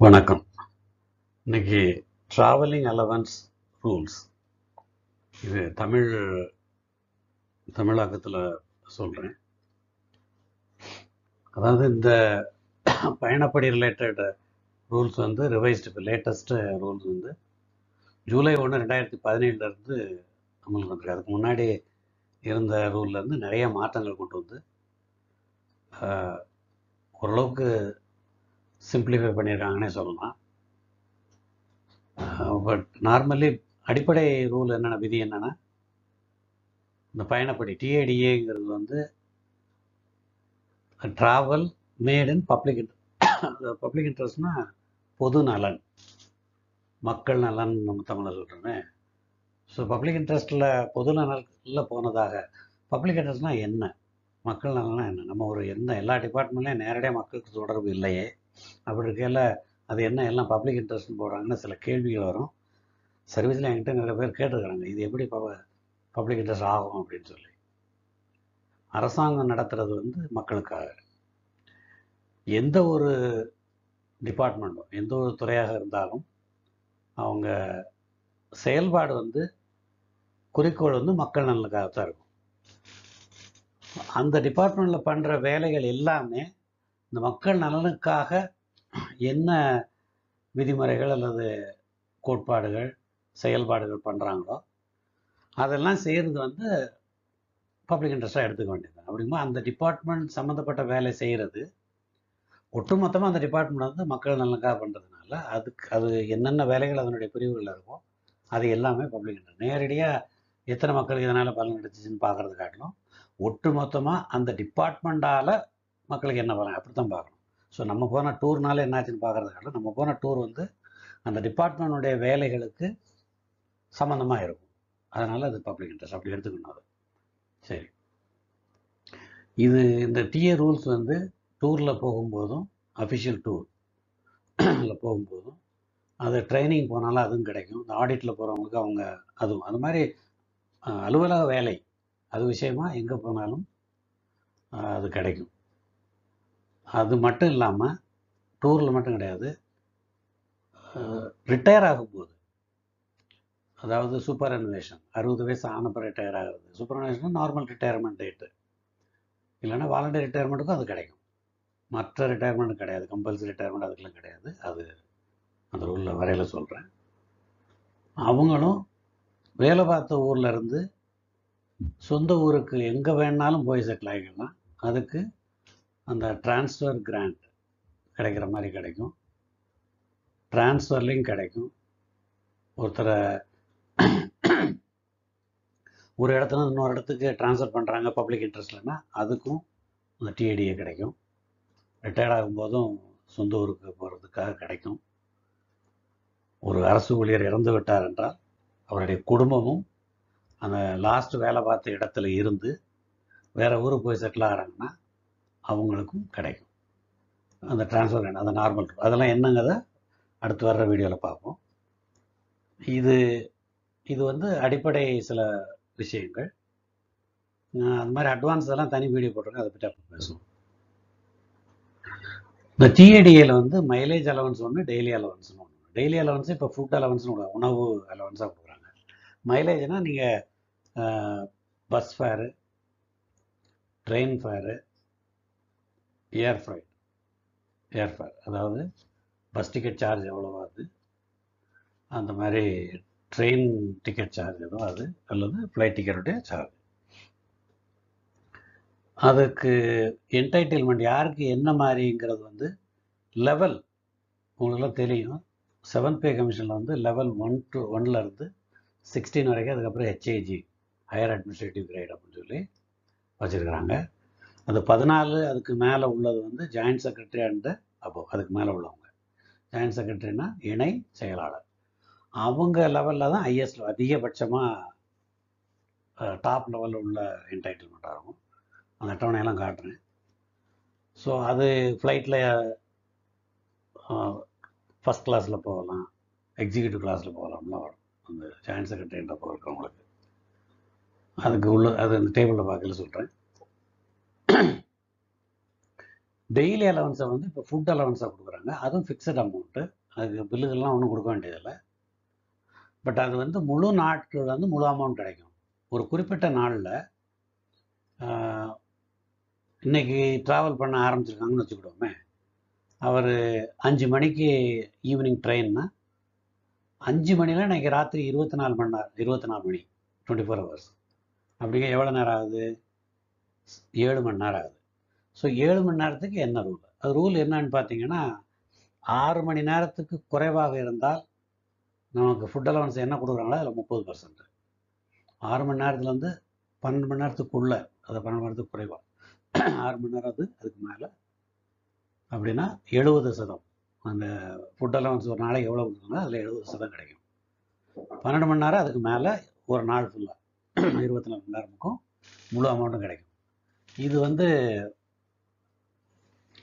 வணக்கம். இன்னைக்கு travelling allowance rules இது தமிழ் தமிழாக்கத்தில் சொல்கிறேன் அதாவது இந்த பயணப்படி ரிலேட்டட் ரூல்ஸ் வந்து ரிவைஸ்டு இப்போ லேட்டஸ்ட்டு ரூல்ஸ் வந்து ஜூலை ஒன்று ரெண்டாயிரத்தி பதினேழுலேருந்து அமலுக்கு வந்திருக்கு. அதுக்கு முன்னாடி இருந்த ரூல்லேருந்து நிறைய மாற்றங்கள் கொண்டு வந்து ஓரளவுக்கு சிம்பிளிஃபை பண்ணியிருக்காங்கன்னே சொல்லலாம். பட் நார்மலி அடிப்படை ரூல் என்னென்ன விதி என்னென்னா? இந்த பயணப்படி டிஏடிஏங்கிறது வந்து travel made in public public இன்ட்ரெஸ்ட்னா பொது நலன். மக்கள் நலன் நம்ம தமிழில் சொல்கிறோமே ஸோ பப்ளிக் இன்ட்ரெஸ்ட்டில் பொது நலனில் போனதாக பப்ளிக் இன்ட்ரெஸ்ட்னா என்ன? மக்கள் நலனா என்ன? நம்ம ஒரு எந்த எல்லா டிபார்ட்மெண்ட்லையும் நேரடியாக மக்களுக்கு தொடர்பு இல்லையே. அப்படி இருக்கையில் அது என்ன எல்லாம் பப்ளிக் இன்ட்ரெஸ்ட்னு போடுறாங்கன்னு சில கேள்விகள் வரும். சர்வீஸில் என்கிட்ட நிறைய பேர் கேட்டிருக்கிறாங்க இது எப்படி பப்ளிக் இன்ட்ரெஸ்ட் ஆகும் அப்படின்னு சொல்லி. அரசாங்கம் நடத்துறது வந்து மக்களுக்காக. எந்த ஒரு டிபார்ட்மெண்ட்டும் எந்த ஒரு துறையாக இருந்தாலும் அவங்க செயல்பாடு வந்து குறிக்கோள் வந்து மக்கள் நலனுக்காக தான் இருக்கும். அந்த டிபார்ட்மெண்ட்டில் பண்ணுற வேலைகள் எல்லாமே இந்த மக்கள் நலனுக்காக என்ன விதிமுறைகள் அல்லது கோட்பாடுகள் செயல்பாடுகள் பண்ணுறாங்களோ அதெல்லாம் செய்கிறது வந்து பப்ளிக் இன்ட்ரெஸ்ட்டாக எடுத்துக்க வேண்டியது அப்படிங்கும்போது அந்த டிபார்ட்மெண்ட் சம்மந்தப்பட்ட வேலை செய்கிறது ஒட்டுமொத்தமாக அந்த டிபார்ட்மெண்ட் வந்து மக்கள் நலனுக்காக பண்ணுறதுனால அதுக்கு அது என்னென்ன வேலைகள் அதனுடைய பிரிவுகளில் இருக்கோ அது எல்லாமே பப்ளிக் இன்ட்ரெஸ்ட் நேரடியாக எத்தனை மக்களுக்கு இதனால் பலன் கிடைச்சிச்சின்னு பார்க்குறது காட்டிலும் ஒட்டுமொத்தமாக அந்த டிபார்ட்மெண்ட்டால் மக்களுக்கு என்ன பலன் அப்படி தான் பார்க்கணும். ஸோ நம்ம போன டூர்னால என்னாச்சுன்னு பார்க்குறது நம்ம போன டூர் வந்து அந்த டிபார்ட்மெண்ட்டுடைய வேலைகளுக்கு சம்மந்தமாக இருக்கும். அதனால் அது பப்ளிக் இன்ட்ரெஸ்ட் அப்படி எடுத்துக்கணும் அது. சரி. இது இந்த டிஏ ரூல்ஸ் வந்து டூரில் போகும்போதும் அஃபிஷியல் டூர் போகும்போதும் அது ட்ரைனிங் போனாலும் அதுவும் கிடைக்கும். இந்த ஆடிட்டில் போகிறவங்களுக்கு அவங்க அதுவும். அது மாதிரி அலுவலக வேலை. அது விஷயமா எங்கே போனாலும் அது கிடைக்கும். அது மட்டும் இல்லாமல் டூரில் மட்டும் கிடையாது. ரிட்டையர் ஆகும்போது அதாவது சூப்பர் அனுவேஷன் அறுபது வயசு ஆனப்போ ரிட்டையர் ஆகிறது. Superannuation normal retirement date இல்லைன்னா வாலண்டரி ரிட்டையர்மெண்ட்டுக்கும் அது கிடைக்கும். மற்ற ரிட்டையர்மெண்ட் கிடையாது. கம்பல்சரி ரிட்டையர்மெண்ட் அதுக்கெல்லாம் கிடையாது. அது அந்த ரூலில் வரையில் சொல்கிறேன் அவங்களும் வேலை பார்த்த ஊரில் இருந்து சொந்த ஊருக்கு எங்கே வேணாலும் போய் செட்டில் ஆகிக்கலாம் அதுக்கு அந்த ட்ரான்ஸ்ஃபர் கிராண்ட் கிடைக்கிற மாதிரி கிடைக்கும். ட்ரான்ஸ்ஃபர்லேயும் கிடைக்கும். ஒருத்தரை ஒரு இடத்துல இன்னொரு இடத்துக்கு ட்ரான்ஸ்ஃபர் பண்ணுறாங்க பப்ளிக் இன்ட்ரெஸ்ட்லன்னா அதுக்கும் அந்த டிஏடிஏ கிடைக்கும். ரிட்டையர்ட் ஆகும்போதும் சொந்த ஊருக்கு போகிறதுக்காக கிடைக்கும். ஒரு அரசு ஊழியர் இறந்து விட்டார் என்றால் அவருடைய குடும்பமும் அந்த லாஸ்ட் வேலை பார்த்த இடத்துல இருந்து வேறு ஊருக்கு போய் செட்டில் ஆகிறாங்கன்னா அவங்களுக்கும் கிடைக்கும். அந்த ட்ரான்ஸ்ஃபர் அந்த நார்மல் அதெல்லாம் என்னங்கிறத அடுத்து வர்ற வீடியோவில் பார்ப்போம். இது இது வந்து அடிப்படை சில விஷயங்கள். அது அந்த மாதிரி அட்வான்ஸ் எல்லாம் தனி வீடியோ போட்டிருக்கேன் அதை பற்றி அப்போ பேசுவோம். இந்த டிஏடிஏல வந்து மைலேஜ் அலவன்ஸ் ஒன்று டெய்லி அலவன்ஸ்னு ஒன்று டெய்லி அலவன்ஸ் இப்போ ஃபுட் அலவன்ஸ்னு கொடுக்குறாங்க உணவு அலவன்ஸாக கொடுக்குறாங்க மைலேஜ்னால் நீங்கள் bus fare train fare air freight air fare அதாவது பஸ் டிக்கெட் சார்ஜ் எவ்வளோ ஆகுது அந்த மாதிரி ட்ரெயின் டிக்கெட் சார்ஜ் எதுவும் அது அல்லது ஃப்ளைட் டிக்கெட்டுடைய சார்ஜ் அதுக்கு என்டைட்டில்மெண்ட் யாருக்கு என்ன மாதிரிங்கிறது வந்து லெவல் உங்களுக்குலாம் தெரியும். செவன்த் பே கமிஷனில் வந்து லெவல் ஒன் டு ஒன்லேருந்து சிக்ஸ்டீன் வரைக்கும் அதுக்கப்புறம் ஹெச்ஏஜி ஹையர் அட்மினிஸ்ட்ரேட்டிவ் கிரேட் அப்படின்னு சொல்லி வச்சுருக்குறாங்க. அது பதினாலு அதுக்கு மேலே உள்ளது வந்து ஜாயின்ட் செக்ரட்டரி அண்ட் அப்போ அதுக்கு மேலே உள்ளவங்க. ஜாயின்ட் செக்ரட்டரினா இணை செயலாளர். அவங்க லெவலில் தான் ஐஎஸ்ல அதிகபட்சமாக டாப் லெவலில் உள்ள என்டைட்டில்மெண்ட்டாக இருக்கும் அந்த அட்டவணையெல்லாம் காட்டுறேன். ஸோ அது ஃப்ளைட்டில் ஃபஸ்ட் கிளாஸில் போகலாம். எக்ஸிக்யூட்டிவ் கிளாஸில் போகலாம்லாம் வரும். அந்த ஜாயின்ட் செக்ரட்டரின்ற போகிறவங்களுக்கு அதுக்கு உள்ள அது அந்த டேபிளில் பார்க்கல சொல்கிறேன் டெய்லி அலவன்ஸை வந்து இப்போ ஃபுட் அலவன்ஸாக கொடுக்குறாங்க. அதுவும் ஃபிக்ஸட் அமௌண்ட்டு அதுக்கு பில்லுகள்லாம் ஒன்றும் கொடுக்க வேண்டியதில்லை. பட் அது வந்து முழு நாட்கள் வந்து முழு அமௌண்ட் கிடைக்கும். ஒரு குறிப்பிட்ட நாளில் இன்னைக்கு ட்ராவல் பண்ண ஆரம்பிச்சிருக்காங்கன்னு வச்சுக்கிடுவோமே அவர் அஞ்சு மணிக்கு ஈவினிங் ட்ரெயின்னா அஞ்சு மணியில் இன்னைக்கு ராத்திரி இருபத்தி நாலு மணி நேரம் இருபத்தி நாலு மணி டுவெண்ட்டி ஃபோர் ஹவர்ஸ் அப்படிங்க எவ்வளோ நேரம் ஆகுது? ஏழு மணி நேரம் ஆகுது. ஸோ ஏழு மணி நேரத்துக்கு என்ன ரூல் அது ரூல் என்னன்னு பார்த்தீங்கன்னா ஆறு மணி நேரத்துக்கு குறைவாக இருந்தால் நமக்கு ஃபுட் அலவன்ஸ் என்ன கொடுக்குறாங்களோ அதில் முப்பது பர்சன்ட் ஆறு மணி நேரத்துலேருந்து பன்னெண்டு மணி நேரத்துக்குள்ளே அதை பன்னெண்டு மணி நேரத்துக்கு குறைவா? ஆறு மணி நேரம் அது அதுக்கு மேலே. அப்படின்னா எழுபது சதம். அந்த ஃபுட் அலவன்ஸ் ஒரு நாளைக்கு எவ்வளோ கொடுக்குறாங்களோ அதில் எழுபது சதம் கிடைக்கும். பன்னெண்டு மணி நேரம் அதுக்கு மேலே ஒரு நாள் ஃபுல்லாக இருபத்தி நாலு மணி நேரமுக்கும் முழு அமௌண்ட்டும் கிடைக்கும். இது வந்து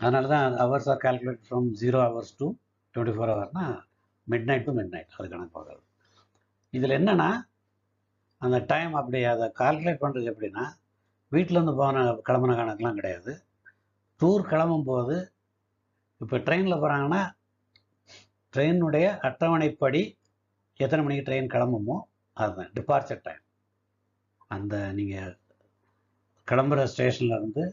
அதனால தான் hours are calculate from zero hours to twenty four ஹவர்னா midnight to midnight அது கணக்கு ஆகாது இதில் என்னென்னா அந்த டைம் அப்படி அதை கால்குலேட் பண்ணுறது எப்படின்னா வீட்டிலேருந்து போன கிளம்புன கணக்கெலாம் கிடையாது. டூர் கிளம்பும் போது இப்போ ட்ரெயினில் போகிறாங்கன்னா ட்ரெயினுடைய அட்டவணைப்படி எத்தனை மணிக்கு ட்ரெயின் கிளம்புமோ அதுதான் டிபார்ச்சர் டைம் அந்த நீங்கள் கிளம்புற ஸ்டேஷனில் இருந்து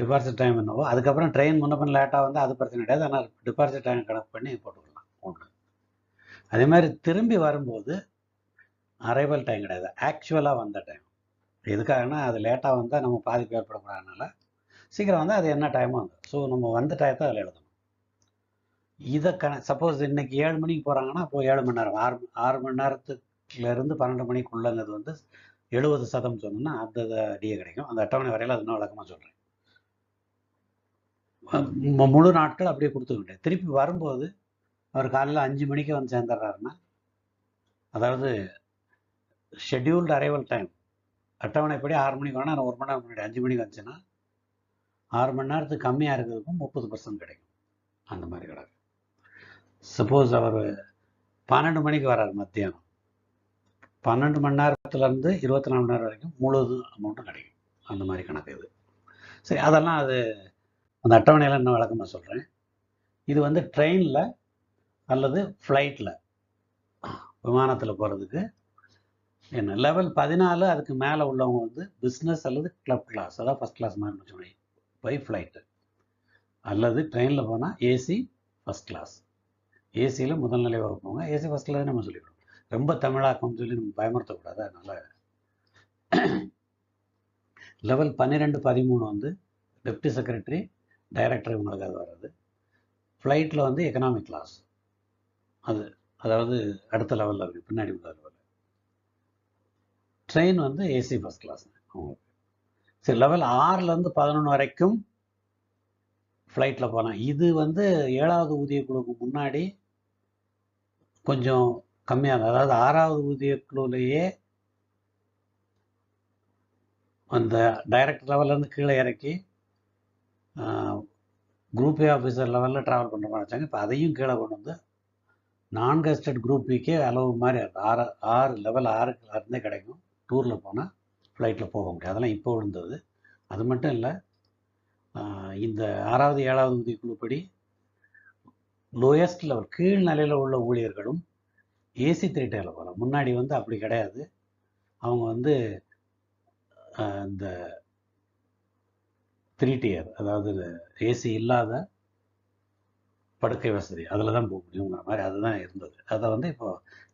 டிபார்ச்சர் டைம் என்னவோ அதுக்கப்புறம் ட்ரெயின் முன்ன லேட்டாக வந்து அது பிரச்சனை கிடையாது. ஆனால் டிபார்ச்சர் டைம் கணக்கு பண்ணி போட்டுக்கலாம் ஒன்று அதே மாதிரி திரும்பி வரும்போது அரைவல் டைம் கிடையாது. ஆக்சுவலாக வந்த டைம் எதுக்காகனா அது லேட்டாக வந்தால் நம்ம பாதிப்பு ஏற்படக்கூடாதுனால சீக்கிரம் வந்தால் அது என்ன டைமோ வந்து ஸோ நம்ம வந்த டயத்தை அதில் எழுதணும். இதை கண சப்போஸ் இன்றைக்கி ஏழு மணிக்கு போகிறாங்கன்னா இப்போ ஏழு மணி நேரம். ஆறு ஆறு மணி நேரத்துலேருந்து பன்னெண்டு மணிக்குள்ளங்கிறது வந்து எழுபது சதம் சொன்னோம்னா அந்த டிஏ கிடைக்கும். அந்த அட்டவணை வரையில் அது இன்னும் விளக்கமாக சொல்கிறேன் முழு நாட்கள் அப்படியே கொடுத்துக்கிட்டேன் திருப்பி வரும்போது அவர் காலையில் அஞ்சு மணிக்கு வந்து சேர்ந்துடுறாருன்னா அதாவது ஷெட்யூல்டு அரைவல் டைம் அட்டவணைப்படி ஆறு மணிக்கு வேணால் ஒரு மணி நேரம் முன்னாடி அஞ்சு மணிக்கு வந்துச்சுன்னா ஆறு மணி நேரத்துக்கு கம்மியாக இருக்கிறதுக்கும் முப்பது பர்சன்ட் கிடைக்கும். அந்த மாதிரி கிடக்கு. சப்போஸ் அவர் பன்னெண்டு மணிக்கு வர்றாரு மத்தியானம். பன்னெண்டு மணி நேரத்துலேருந்து இருபத்தி நாலு மணி நேரம் வரைக்கும் முழுவதும் அமௌண்ட்டும் கிடைக்கும். அந்த மாதிரி கணக்கு இது. சரி அதெல்லாம் அது அந்த அட்டவணையில் இன்னும் விளக்கமாக சொல்கிறேன் இது வந்து ட்ரெயினில் அல்லது ஃப்ளைட்டில் விமானத்தில் போகிறதுக்கு என்ன லெவல் பதினாலு அதுக்கு மேலே உள்ளவங்க வந்து பிஸ்னஸ் அல்லது கிளப் கிளாஸ் அதாவது ஃபஸ்ட் கிளாஸ் மாதிரி வச்சுக்கோங்க பை ஃப்ளைட்டு அல்லது ட்ரெயினில் போனால் ஏசி ஃபஸ்ட் கிளாஸ் ஏசியில் முதல்நிலை வகுப்பவங்க ஏசி ஃபஸ்ட் கிளாஸ் நம்ம சொல்லிவிடுவோம் ரொம்ப தமிழாக்கம் சொல்லி நம்ம பயமுறுத்தக்கூடாது அதனால். லெவல் பன்னிரெண்டு பதிமூணு வந்து டெப்டி செக்ரட்டரி டைரக்டர் இவங்களுக்கு அது வர்றது. ஃப்ளைட்டில் வந்து எக்கனாமிக் கிளாஸ் அது அதாவது அடுத்த லெவலில் இருக்குது பின்னாடி உள்ள ட்ரெயின் வந்து ஏசி ஃபஸ்ட் கிளாஸ் அவங்களுக்கு சரி லெவல் ஆறுலேருந்து பதினொன்று வரைக்கும் ஃப்ளைட்டில் போகலாம் இது வந்து ஏழாவது ஊதிய குழுக்கு முன்னாடி கொஞ்சம் கம்மியாக அதாவது ஆறாவது ஊதிய குழுவிலேயே அந்த டைரக்டர் லெவல்லேருந்து கீழே இறக்கி குரூப் ஏ ஆஃபீஸர் லெவலில் ட்ராவல் பண்ணுற மாதிரி வச்சாங்க. இப்போ அதையும் கீழே கொண்டு வந்து நான் கஸ்டட் குரூப் பிக்கே அளவு மாதிரி ஆறு ஆறு லெவல் ஆறுக்கு இருந்தே கிடைக்கும். டூரில் போனால் ஃப்ளைட்டில் போக முடியாது. அதெல்லாம் இப்போ விழுந்தது. அது மட்டும் இல்லை இந்த ஆறாவது ஏழாவது உதவி குழுப்படி லோயஸ்ட் லெவல் கீழ் நிலையில் உள்ள ஊழியர்களும் ஏசி த்ரீ டேரில் போகலாம். முன்னாடி வந்து அப்படி கிடையாது. அவங்க வந்து இந்த த்ரீ டியர் அதாவது ஏசி இல்லாத படுக்கை வசதி. அதில் தான் போக முடியுங்கிற மாதிரி. அதுதான் இருந்தது. அதை வந்து இப்போ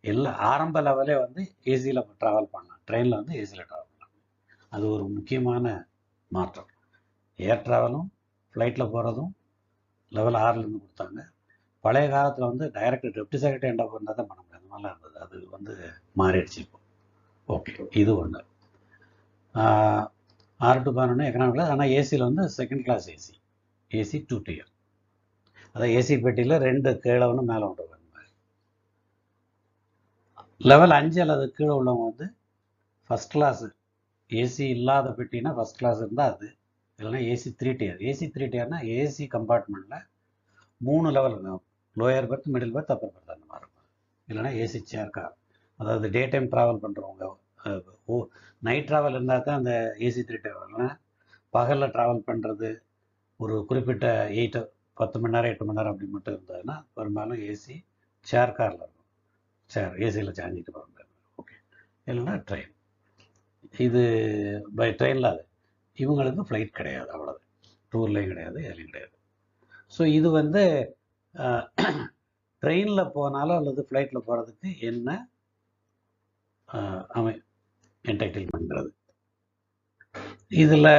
எல்லா ஆரம்ப லெவலே வந்து ஏசியில் ட்ராவல் பண்ணலாம். ட்ரெயினில் வந்து ஏசியில் ட்ராவல் பண்ணலாம். அது ஒரு முக்கியமான மாற்றம். ஏர் ட்ராவலும் ஃப்ளைட்டில் போகிறதும் லெவல் ஆறுலேருந்து கொடுத்தாங்க. பழைய காலத்தில் வந்து டைரக்டர் டெப்டி செக்ரட்டரி என்ன பண்ணால் தான் பண்ண முடியாது மாதிரிலாம் இருந்தது. அது வந்து மாறிடுச்சு இப்போ. ஓகே இது ஒன்று ஆறு டு பதினொன்று எக்கனாமிக் கிளாஸ் ஆனால் ஏசியில் வந்து second class AC AC two tier அதான் ஏசி பெட்டியில் ரெண்டு கீழே ஒன்று மேலே ஒன்று வரும் லெவல் அஞ்சு அல்லது கீழே உள்ளவங்க வந்து ஃபஸ்ட் கிளாஸு ஏசி இல்லாத பெட்டினா ஃபஸ்ட் கிளாஸ் இருந்தால் அது. இல்லைன்னா AC three tier AC three டியர்னா AC கம்பார்ட்மெண்ட்டில் மூணு லெவல் இருக்கும் lower berth middle berth upper berth அந்த மாதிரி இருக்கும். இல்லைன்னா ஏசி சேர் கார் அதாவது டே டைம் ட்ராவல் பண்ணுறவங்க ஓ நைட் ட்ராவல் இருந்தால் தான் அந்த ஏசி த்ரீ டியர் பகலில் ட்ராவல் பண்ணுறது ஒரு குறிப்பிட்ட எயிட் பத்து மணி நேரம் எட்டு மணி நேரம் அப்படி மட்டும் இருந்ததுன்னா பெரும்பாலும் ஏசி சேர் காரில் இருக்கும். சேர் ஏசியில் சாஞ்சிட்டு போகிற மாதிரி ஓகே இல்லைன்னா ட்ரெயின் இது பை ட்ரெயினில் அது. இவங்களுக்கு ஃப்ளைட் கிடையாது அவ்வளோது டூர்லேயும் கிடையாது எதுலேயும் கிடையாது. ஸோ இது வந்து ட்ரெயினில் போனாலும் அல்லது ஃப்ளைட்டில் போகிறதுக்கு என்ன அமை என்டர்டெயின்மெண்ட்ங்கிறது இதில்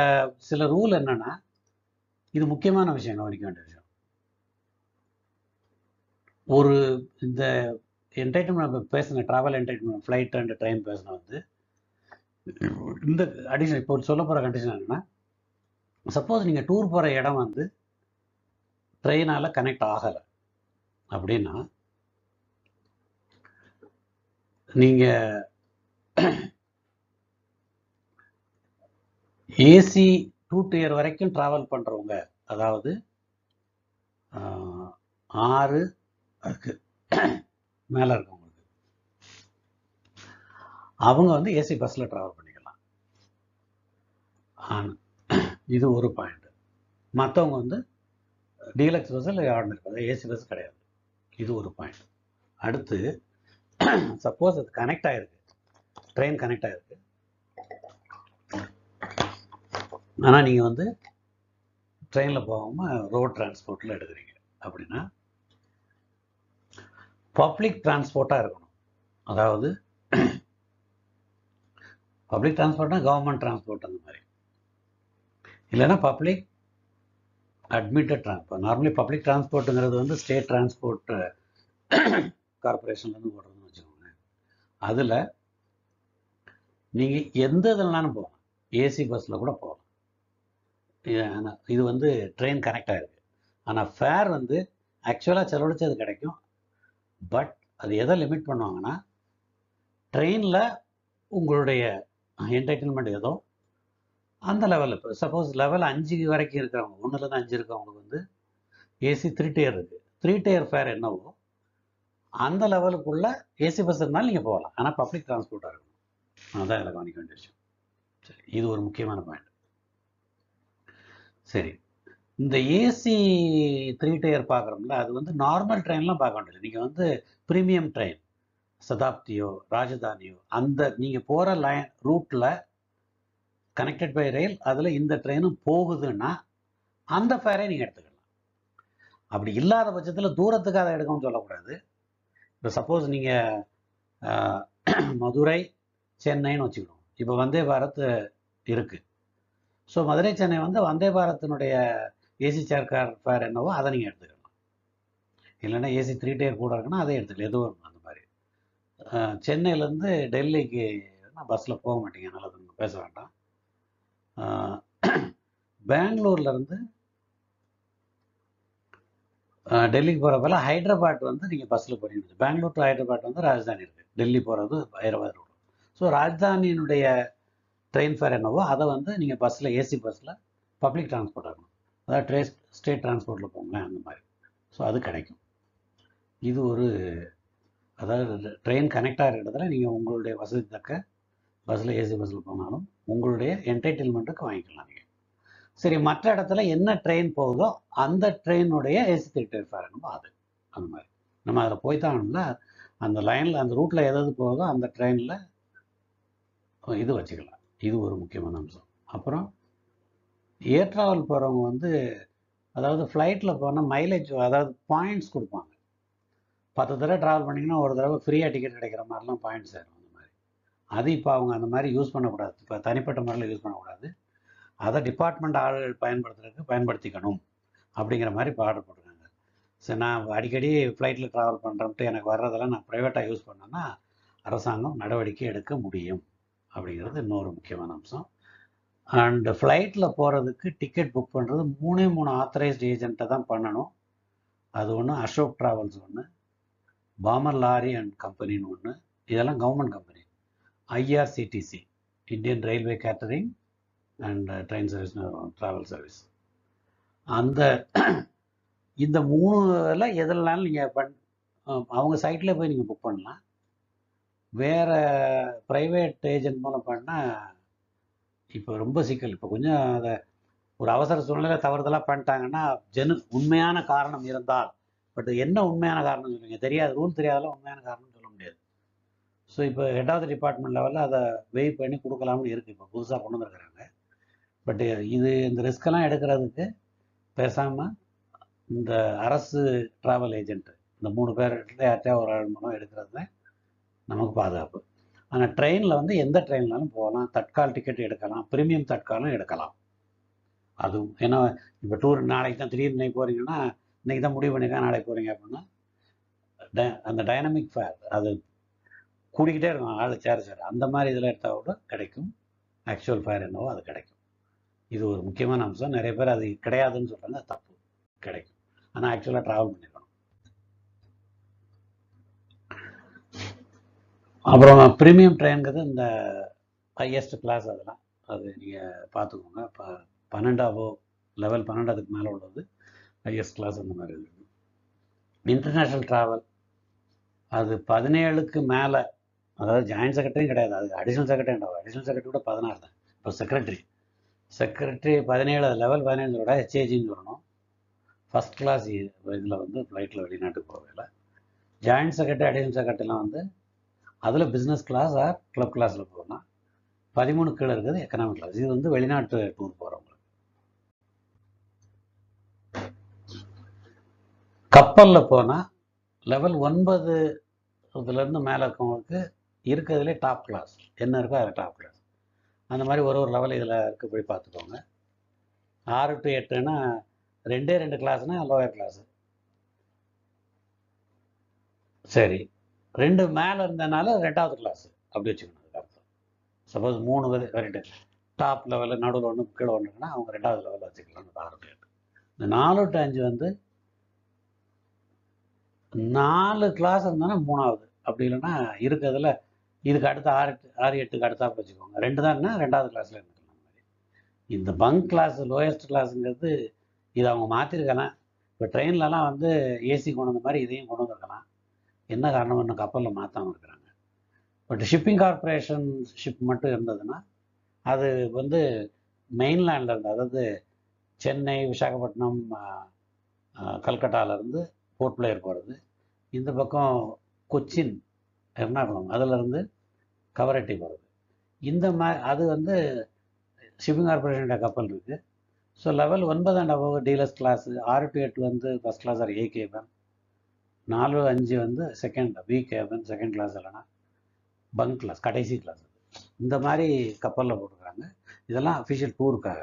சில ரூல் என்னன்னா இது முக்கியமான விஷயம் கவனிக்க வேண்டிய விஷயம். ஒரு இந்த என்டர்டைன்மெண்ட் பேசின travel entitlement flight and train பேசின வந்து இந்த அடிஷன் இப்போ சொல்ல போகிற கண்டிஷன் என்னென்னா சப்போஸ் நீங்கள் டூர் போகிற இடம் வந்து ட்ரெயினால் கனெக்ட் ஆகலை. அப்படின்னா நீங்கள் ஏசி டூ டயர் வரைக்கும் ட்ராவல் பண்ணுறவங்க அதாவது ஆஹ், ஆறு அதுக்கு மேலே இருக்கவங்களுக்கு. அவங்க வந்து ஏசி பஸ்ஸில் ட்ராவல் பண்ணிக்கலாம். இது ஒரு பாயிண்ட் மற்றவங்க வந்து டீலக்ஸ் பஸ் இல்லை ஆர்டினரி பஸ் ஏசி பஸ் கிடையாது. இது ஒரு பாயிண்ட் அடுத்து சப்போஸ் அது கனெக்ட் ஆகிருக்கு ட்ரெயின் கனெக்ட் ஆகிருக்கு ஆனால் நீங்கள் வந்து ட்ரெயினில் போகாமல் ரோட் டிரான்ஸ்போர்ட்டில் எடுக்கிறீங்க. அப்படின்னா பப்ளிக் டிரான்ஸ்போர்ட்டாக இருக்கணும். அதாவது பப்ளிக் டிரான்ஸ்போர்ட்னா கவர்மெண்ட் டிரான்ஸ்போர்ட் அந்த மாதிரி. இல்லைன்னா public admitted transport normally public டிரான்ஸ்போர்ட்டுங்கிறது வந்து ஸ்டேட் டிரான்ஸ்போர்ட் கார்பரேஷன்லேருந்து போடுறதுன்னு வச்சுக்கோங்க அதில் நீங்கள் எந்த இதுலனாலும் போகலாம். ஏசி பஸ்ஸில் கூட போகலாம். இது வந்து ட்ரெயின் கனெக்ட் ஆகிருக்கு ஆனால் ஃபேர் வந்து ஆக்சுவலாக செலவழிச்சது கிடைக்கும். பட் அது எதை லிமிட் பண்ணுவாங்கன்னா ட்ரெயினில் உங்களுடைய என்டர்டெயின்மெண்ட் ஏதோ அந்த லெவலில் இப்போ சப்போஸ் லெவல் அஞ்சு வரைக்கும் இருக்கிறவங்க ஒன்றுலேருந்து அஞ்சு இருக்கிறவங்களுக்கு வந்து ஏசி த்ரீ டயர் இருக்குது த்ரீ டயர் ஃபேர் என்னவோ அந்த லெவலுக்குள்ளே ஏசி பஸ் இருந்தாலும் நீங்கள் போகலாம். ஆனால் பப்ளிக் டிரான்ஸ்போர்ட்டாக இருக்கணும். அதான் இதில் கவனிக்க வேண்டிய விஷயம். சரி இது ஒரு முக்கியமான பாயிண்ட் சரி. இந்த ஏசி த்ரீ டயர் பார்க்குறோம்ல அது வந்து நார்மல் ட்ரெயின்லாம் பார்க்க வேண்டியது நீங்கள் வந்து ப்ரீமியம் ட்ரெயின் சதாப்தியோ ராஜதானியோ அந்த நீங்கள் போகிற லைன் ரூட்டில் கனெக்டட் பை ரயில் அதில் இந்த ட்ரெயினும் போகுதுன்னா அந்த ஃபேரை நீங்கள் எடுத்துக்கலாம். அப்படி இல்லாத பட்சத்தில் தூரத்துக்கு அதை எடுக்கணும்னு சொல்லக்கூடாது. இப்போ சப்போஸ் நீங்கள் மதுரை சென்னைன்னு வச்சுக்கணும். இப்போ வந்தே பாரத் இருக்குது ஸோ மதுரை சென்னை வந்து வந்தே பாரத்தினுடைய ஏசி சேர் கார் ஃபேர் என்னவோ அதை நீங்கள் எடுத்துக்கலாம். இல்லைன்னா ஏசி த்ரீ டயர் கூட இருக்குன்னா அதை எடுத்துக்கலாம். எதுவும் அந்த மாதிரி. சென்னையிலேருந்து டெல்லிக்கு பஸ்ஸில் போக மாட்டீங்க. நல்லது அது பேச வேண்டாம். பெங்களூர்லேருந்து டெல்லிக்கு போகிறப்பல ஹைதராபாத் வந்து நீங்கள் பஸ்ஸில் போறீங்க பெங்களூர் டு ஹைதராபாத் வந்து ராஜதானி இருக்குது டெல்லி போகிறது ஹைதராபாத் ரோடு ஸோ ராஜதானியினுடைய ட்ரெயின் ஃபேர் என்னவோ அதை வந்து நீங்கள் பஸ்ஸில் ஏசி பஸ்ஸில் பப்ளிக் டிரான்ஸ்போர்ட் ஆகணும் அதாவது ட்ரே ஸ்டேட் டிரான்ஸ்போர்ட்டில் போங்க அந்த மாதிரி. ஸோ அது கிடைக்கும். இது ஒரு அதாவது ட்ரெயின் கனெக்ட் ஆகிற இடத்துல நீங்கள் உங்களுடைய வசதி தக்க பஸ்ஸில் ஏசி பஸ்ஸில் போனாலும் உங்களுடைய என்டர்டெயின்மெண்ட்டுக்கு வாங்கிக்கலாம் நீங்கள் சரி மற்ற இடத்துல என்ன ட்ரெயின் போகுதோ அந்த ட்ரெயினுடைய ஏசி தியேட்டர் ஃபேர் என்னமோ அது. அந்த மாதிரி. நம்ம அதில் போய் அந்த லைனில் அந்த ரூட்டில் எதாவது போகுதோ அந்த ட்ரெயினில் இது வச்சுக்கலாம். இது ஒரு முக்கியமான அம்சம். அப்புறம் ஏர் ட்ராவல் போகிறவங்க வந்து அதாவது ஃப்ளைட்டில் போனால் மைலேஜ் அதாவது பாயிண்ட்ஸ் கொடுப்பாங்க. பத்து தடவை ட்ராவல் பண்ணிங்கன்னா ஒரு தடவை ஃப்ரீயாக டிக்கெட் கிடைக்கிற மாதிரிலாம் பாயிண்ட்ஸ் ஆயிடும் அந்த மாதிரி. அது இப்போ அவங்க அந்த மாதிரி யூஸ் பண்ணக்கூடாது. இப்போ தனிப்பட்ட முறையில் யூஸ் பண்ணக்கூடாது. அதை டிபார்ட்மெண்ட் ஆளுகள் பயன்படுத்துறதுக்கு பயன்படுத்திக்கணும் அப்படிங்கிற மாதிரி இப்போ ஆர்டர் போட்டிருக்காங்க. சரி நான் அடிக்கடி ஃப்ளைட்டில் ட்ராவல் பண்ணுறேன்ட்டு எனக்கு வர்றதெல்லாம் நான் ப்ரைவேட்டாக யூஸ் பண்ணேன்னா அரசாங்கம் நடவடிக்கை எடுக்க முடியும். அப்படிங்கிறது இன்னொரு முக்கியமான அம்சம். அண்ட் ஃப்ளைட்டில் போகிறதுக்கு டிக்கெட் புக் பண்ணுறது மூணே மூணு ஆத்தரைஸ்டு ஏஜென்ட்டை தான் பண்ணணும். அது ஒன்று அசோக் ட்ராவல்ஸ் ஒன்று பாமர் லாரி அண்ட் கம்பெனின்னு ஒன்று இதெல்லாம் government company IRCTC Indian railway catering and train service travel service அந்த இந்த மூணுல எதுலனாலும் நீங்கள் பண் அவங்க சைட்டில் போய் நீங்கள் புக் பண்ணலாம். வேறு ப்ரைவேட் ஏஜென்ட் மூலம் பண்ணால் இப்போ ரொம்ப சிக்கல். இப்போ கொஞ்சம் அதை ஒரு அவசர சூழ்நிலை தவறுதலாக பண்ணிட்டாங்கன்னா ஜெனு உண்மையான காரணம் இருந்தால் பட் என்ன உண்மையான காரணம் சொல்லுவீங்க தெரியாது ரூல் தெரியாதெல்லாம் உண்மையான காரணம் சொல்ல முடியாது. ஸோ இப்போ ஹெட் ஆஃப் த டிபார்ட்மெண்ட் லெவலில் அதை வெயிட் பண்ணி கொடுக்கலாம்னு இருக்குது இப்போ புதுசாக கொண்டு வந்துருக்குறாங்க. பட் இது இந்த ரிஸ்கெல்லாம் எடுக்கிறதுக்கு பேசாமல் இந்த அரசு ட்ராவல் ஏஜென்ட் இந்த மூணு பேர்கிட்ட யார்ட்டையா ஒரு ஆள் மூலம் எடுக்கிறது தான் நமக்கு பாதுகாப்பு. ஆனால் ட்ரெயினில் வந்து எந்த ட்ரெயின்லாலும் போகலாம். தட்கால் டிக்கெட் எடுக்கலாம். ப்ரீமியம் தட்காலும் எடுக்கலாம். அதுவும். ஏன்னா இப்போ டூர் நாளைக்கு தான் திடீர்னு இன்னைக்கு போகிறீங்கன்னா இன்னைக்கு தான் முடிவு பண்ணிக்கலாம் நாளைக்கு போகிறீங்க அப்படின்னா ட- அந்த டைனமிக் ஃபேர் அது கூடிக்கிட்டே இருக்கும். ஆள் சேர் சேர். அந்த மாதிரி இதில் எடுத்தால் கூட கிடைக்கும். ஆக்சுவல் ஃபேர் என்னவோ அது கிடைக்கும். இது ஒரு முக்கியமான அம்சம். நிறைய பேர் அது கிடையாதுன்னு சொல்கிறாங்க தப்பு. கிடைக்கும். ஆனால் ஆக்சுவலாக ட்ராவல் பண்ணிருக்கணும் அப்புறம் ப்ரீமியம் ட்ரெயின்ங்கிறது இந்த ஹையஸ்ட் கிளாஸ் அதெல்லாம். அது நீங்கள் பார்த்துக்கோங்க. ப பன்னெண்டாவோ லெவல் பன்னெண்டாவதுக்கு மேலே உள்ளது. ஹையஸ்ட் கிளாஸ் அந்த மாதிரி இருக்குது இன்டர்நேஷ்னல் ட்ராவல் அது பதினேழுக்கு மேலே அதாவது ஜாயின்ட் செக்ரட்டரியும் கிடையாது. அது அடிஷனல் செக்ரட்டரி கிடையாது. அடிஷனல் செக்ரட்டரி கூட பதினாறு தான். இப்போ செக்ரட்டரி செக்ரட்டரி பதினேழு லெவல் பதினேழோட ஹெச்ஏஜின்னு சொல்லணும். ஃபஸ்ட் கிளாஸ் இதில் வந்து ஃப்ளைட்டில் வெளிநாட்டுக்கு போகல ஜாயின்ட் செக்ரட்டரி அடிஷனல் செக்ரட்டரிலாம் வந்து அதில் பிஸ்னஸ் கிளாஸ் ஆர் கிளப் கிளாஸில் போகணும் பதிமூணு கீழே இருக்குது எக்கனாமிக் கிளாஸ் இது வந்து வெளிநாட்டு டூர் போகிறவங்களுக்கு கப்பலில் போனால் லெவல் ஒன்பது இதுலேருந்து மேலே இருக்கவங்களுக்கு இருக்கிறதுலே டாப் கிளாஸ் என்ன இருக்கோ அது டாப் கிளாஸ் அந்த மாதிரி ஒரு ஒரு லெவல் இதில் இருக்க போய் பார்த்துக்கோங்க. ஆறு டு எட்டுன்னா ரெண்டே ரெண்டு கிளாஸ்னால் லோயர் கிளாஸு சரி. ரெண்டு மேலே இருந்தனால ரெண்டாவது கிளாஸ் அப்படி வச்சுக்கணும். அதுக்கு அர்த்தம் சப்போஸ் மூணு ரெண்டு டாப் லெவலில் நடுவில் ஒன்று கீழே ஒன்றுங்கன்னா அவங்க ரெண்டாவது லெவலில் வச்சுக்கலாம் அந்த ஆறு இந்த நாலு டு அஞ்சு வந்து நாலு கிளாஸ் இருந்தானா மூணாவது. அப்படி இல்லைன்னா இருக்கிறதுல இதுக்கு அடுத்த ஆறு எட்டு ஆறு எட்டுக்கு அடுத்தாப்புல வச்சுக்கோங்க. ரெண்டு தான்னா ரெண்டாவது கிளாஸில் இருந்துக்கலாம். அந்த மாதிரி இந்த பங்க் கிளாஸ் லோயஸ்ட் கிளாஸுங்கிறது இதை அவங்க மாற்றிருக்கலாம் இப்போ ட்ரெயின்லலாம் வந்து ஏசி கொண்டு வந்த மாதிரி இதையும் கொண்டு வந்திருக்கலாம். என்ன காரணம் இன்னும் கப்பலில் மாற்றாமல் இருக்கிறாங்க. பட் ஷிப்பிங் கார்பரேஷன் ஷிப் மட்டும் இருந்ததுன்னா அது வந்து மெயின்லேண்டில் இருந்து அதாவது சென்னை விசாகப்பட்டினம் கல்கட்டாவிலேருந்து போர்ட் பிளேயர் போகிறது இந்த பக்கம் கொச்சின் எர்ணாகுளம் அதிலிருந்து கவரட்டி போகிறது இந்த மா அது வந்து ஷிப்பிங் கார்பரேஷனோட கப்பல் இருக்குது ஸோ லெவல் ஒன்பது அண்ட் அபவ் டீலர்ஸ் கிளாஸு ஆறு டு எட்டு வந்து ஃபஸ்ட் கிளாஸ் ஆர் ஏகே நாலு அஞ்சு வந்து second B cabin second class இல்லைன்னா பங்க் கிளாஸ் கடைசி கிளாஸ் இந்த மாதிரி கப்பலில் போட்டுக்கிறாங்க. இதெல்லாம் அஃபிஷியல் டூருக்காக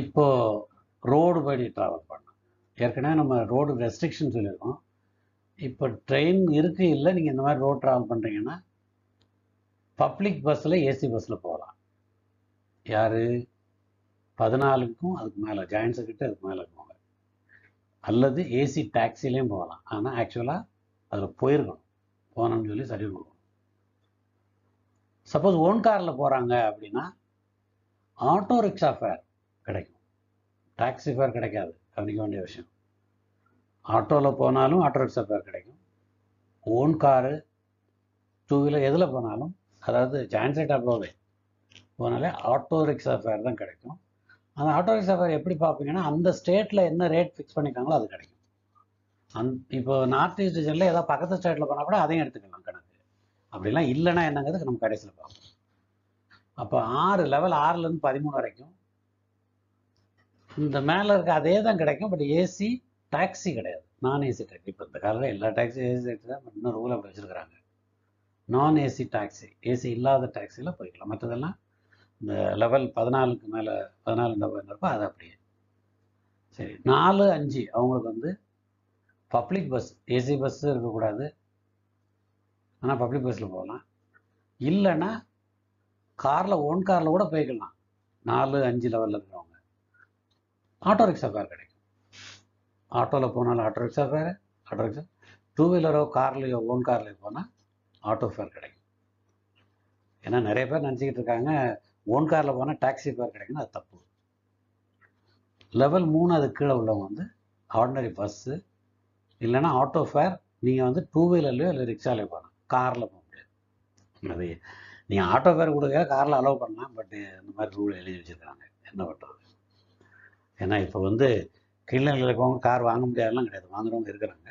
இப்போ ரோடு படி ட்ராவல் பண்ணோம் ஏற்கனவே நம்ம ரோடு ரெஸ்ட்ரிக்ஷன் சொல்லியிருக்கோம். இப்போ ட்ரெயின் இருக்கு இல்லை நீங்கள் இந்த மாதிரி ரோட் ட்ராவல் பண்ணுறீங்கன்னா பப்ளிக் பஸ்ஸில் ஏசி பஸ்ஸில் போகலாம். யார்? பதினாலுக்கும் அதுக்கு மேலே ஜாயின்ட் செக்ரட்டரி அதுக்கு மேலே இருக்கும் அல்லது ஏசி டாக்ஸிலையும் போகலாம். ஆனால் ஆக்சுவலாக அதில் போயிருக்கணும். போனோம்னு சொல்லி சரி கொடுக்கணும். சப்போஸ் ஓன் காரில் போகிறாங்க அப்படின்னா ஆட்டோ ரிக்ஷா ஃபேர் கிடைக்கும். டாக்ஸி ஃபேர் கிடைக்காது. கவனிக்க வேண்டிய விஷயம். ஆட்டோவில் போனாலும் ஆட்டோ ரிக்ஷா ஃபேர் கிடைக்கும். ஓன் காரு டூ வீலர் எதில் போனாலும் அதாவது ஜாயின்ட் செட் அப்ரோவே போனாலே ஆட்டோ ரிக்ஷா ஃபேர் தான் கிடைக்கும். அந்த ஆட்டோ ரிக்ஷா ஃபேர் எப்படி பார்ப்பீங்கன்னா அந்த ஸ்டேட்டில் என்ன ரேட் ஃபிக்ஸ் பண்ணியிருக்காங்களோ அது கிடைக்கும். அந் இப்போ நார்த் ஈஸ்ட் ரீஜனில் ஏதாவது பக்கத்து ஸ்டேட்டில் போனால் கூட அதையும் எடுத்துக்கலாம் கணக்கு. அப்படிலாம் இல்லைன்னா என்னங்கிறது நம்ம கடைசியில் பார்ப்போம். அப்போ ஆறு லெவல் ஆறுலேருந்து பதிமூணு வரைக்கும் இந்த மேலே இருக்க அதே தான் கிடைக்கும் பட் ஏசி டாக்ஸி கிடையாது. நான் ஏசி டாக்ஸி இப்போ இந்த காலத்தில் எல்லா டாக்ஸி ஏசி டாக்ஸி தான் இன்னும் ரூல் அப்படி வச்சுருக்கிறாங்க. நான் ஏசி டாக்ஸி ஏசி இல்லாத டாக்ஸியில் போய்க்கலாம். மற்றதெல்லாம் இந்த லெவல் பதினாலுக்கு மேலே பதினாலு லெவல் அது அப்படியே. சரி நாலு அஞ்சு அவங்களுக்கு வந்து பப்ளிக் பஸ் ஏசி பஸ்ஸு இருக்கக்கூடாது. ஆனால் பப்ளிக் பஸ்ஸில் போகலாம். இல்லைன்னா காரில் ஓன் காரில் கூட போய்க்கலாம். நாலு அஞ்சு லெவலில் இருக்கிறவங்க. ஆட்டோ ரிக்ஷா ஃபேர் கிடைக்கும். ஆட்டோவில் போனாலும் auto rickshaw fare auto rickshaw two வீலரோ கார்லேயோ ஓன் கார்லேயோ போனால் ஆட்டோ ஃபேர் கிடைக்கும். ஏன்னா நிறைய பேர் நினச்சிக்கிட்டு இருக்காங்க ஓன் காரில் போனால் டாக்ஸி கார் கிடைக்கும்னு அது தப்பு. லெவல் மூணு அது கீழே உள்ளவங்க வந்து ஆர்டினரி பஸ்ஸு இல்லைன்னா ஆட்டோ ஃபேர் நீங்கள் வந்து டூ வீலர்லையோ இல்லை ரிக்ஷாலையோ போகலாம். காரில் போக முடியாது. அது ஆட்டோ ஃபேர் கொடுக்க காரில் அலோவ் பண்ணலாம் பட் இந்த மாதிரி ரூல் எழுதி வச்சுருக்காங்க என்ன பண்ணுறது ஏன்னா இப்போ வந்து கீழே இருக்கவங்க கார் வாங்க முடியாதெல்லாம் கிடையாது. வாங்குறவங்க இருக்கிறாங்க.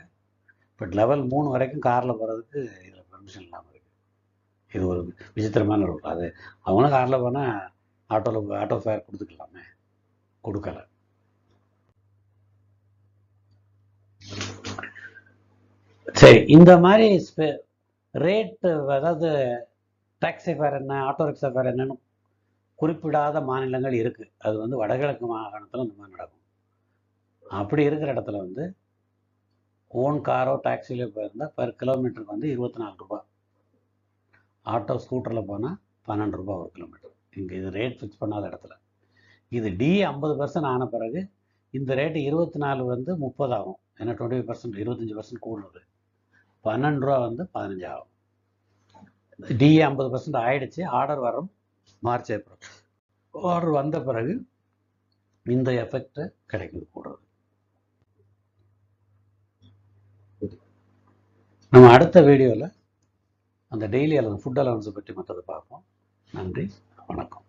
பட் லெவல் மூணு வரைக்கும் காரில் போகிறதுக்கு இதில் பெர்மிஷன் இல்லாமல் இது ஒரு விசித்திரமான ரூல் அது அவங்களும் காரில் போனால் ஆட்டோவில் ஆட்டோ ஃபேர் கொடுத்துக்கலாமே. கொடுக்கல. சரி இந்த மாதிரி ரேட்டு அதாவது டாக்ஸி ஃபேர் என்ன ஆட்டோ ரிக்ஷா ஃபேர் என்னன்னு குறிப்பிடாத மாநிலங்கள் இருக்குது அது வந்து வடகிழக்கு மாகாணத்தில் இந்த மாதிரி நடக்கும். அப்படி இருக்கிற இடத்துல வந்து ஓன் காரோ டாக்ஸிலோ போயிருந்தால் பர் கிலோமீட்டருக்கு வந்து இருபத்தி நாலு ரூபாய். ஆட்டோ ஸ்கூட்டரில் போனால் பன்னெண்டு ரூபா ஒரு கிலோமீட்டர் இங்கே இது ரேட் ஃபிக்ஸ் பண்ணாத இடத்துல. இது டி ஐம்பது பர்சன்ட் ஆன பிறகு இந்த ரேட்டு இருபத்தி நாலு வந்து முப்பது ஆகும். ஏன்னா டுவெண்ட்டி பர்சன்ட் இருபத்தஞ்சி பர்சன்ட் கூடுறது பன்னெண்டு ரூபா வந்து பதினஞ்சு ஆகும். டிஏ ஐம்பது பர்சன்ட் ஆயிடுச்சு. ஆர்டர் வரும் மார்ச் ஏப்ரல் ஆர்டர் வந்த பிறகு இந்த எஃபெக்ட் கிடைக்குது கூடுறது. நம்ம அடுத்த வீடியோவில் அந்த டெய்லி அல்லது ஃபுட் அலவன்ஸை பற்றி மற்றதை பார்ப்போம். நன்றி. வணக்கம்.